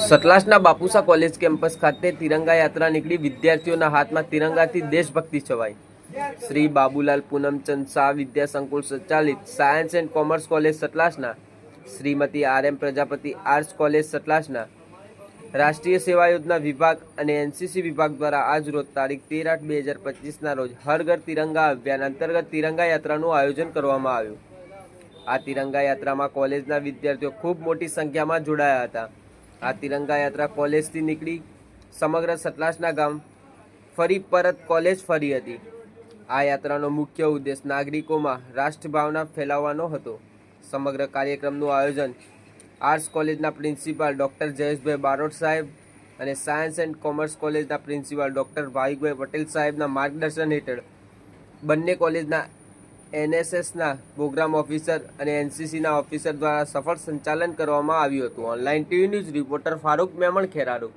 સતલાસના બાપુસા college campus ખાતે તિરંગા યાત્રા નીકળી વિદ્યાર્થીઓના હાથમાં તિરંગાથી દેશભક્તિ છવાઈ. શ્રી બાબુલાલ પૂનમચંદ શાહ વિદ્યા સંકુલ સંચાલિત science and commerce college સતલાસના Shrimati R M Prajapati arts college સતલાસના રાષ્ટ્રીય સેવા યોજના વિભાગ અને એનસીસી વિભાગ દ્વારા આજ રોજ તારીખ તેર આઠ બે હજાર પચીસના રોજ હર ઘર તિરંગા અભિયાન અંતર્ગત તિરંગા યાત્રાનું આયોજન કરવામાં આવ્યું. આ તિરંગા યાત્રામાં કોલેજના વિદ્યાર્થીઓ ખૂબ મોટી સંખ્યામાં જોડાયા હતા. આ તિરંગા યાત્રા કોલેજથી નીકળી સમગ્ર સતલાસના ગામ ફરી પરત કોલેજ ફરી હતી. આ યાત્રાનો મુખ્ય ઉદ્દેશ નાગરિકોમાં રાષ્ટ્રભાવના ફેલાવવાનો હતો. સમગ્ર કાર્યક્રમનું આયોજન આર્ટ્સ કોલેજના પ્રિન્સિપાલ ડૉક્ટર જયેશભાઈ બારોટ સાહેબ અને સાયન્સ એન્ડ કોમર્સ કોલેજના પ્રિન્સિપાલ ડૉક્ટર ભાવિકભાઈ પટેલ સાહેબના માર્ગદર્શન હેઠળ બંને કોલેજના એનએસએસના પ્રોગ્રામ ઓફિસર અને એનસીસીના ઓફિસર દ્વારા સફળ સંચાલન કરવામાં આવ્યું હતું. Online TV news reporter Farooq Memon Kheralu.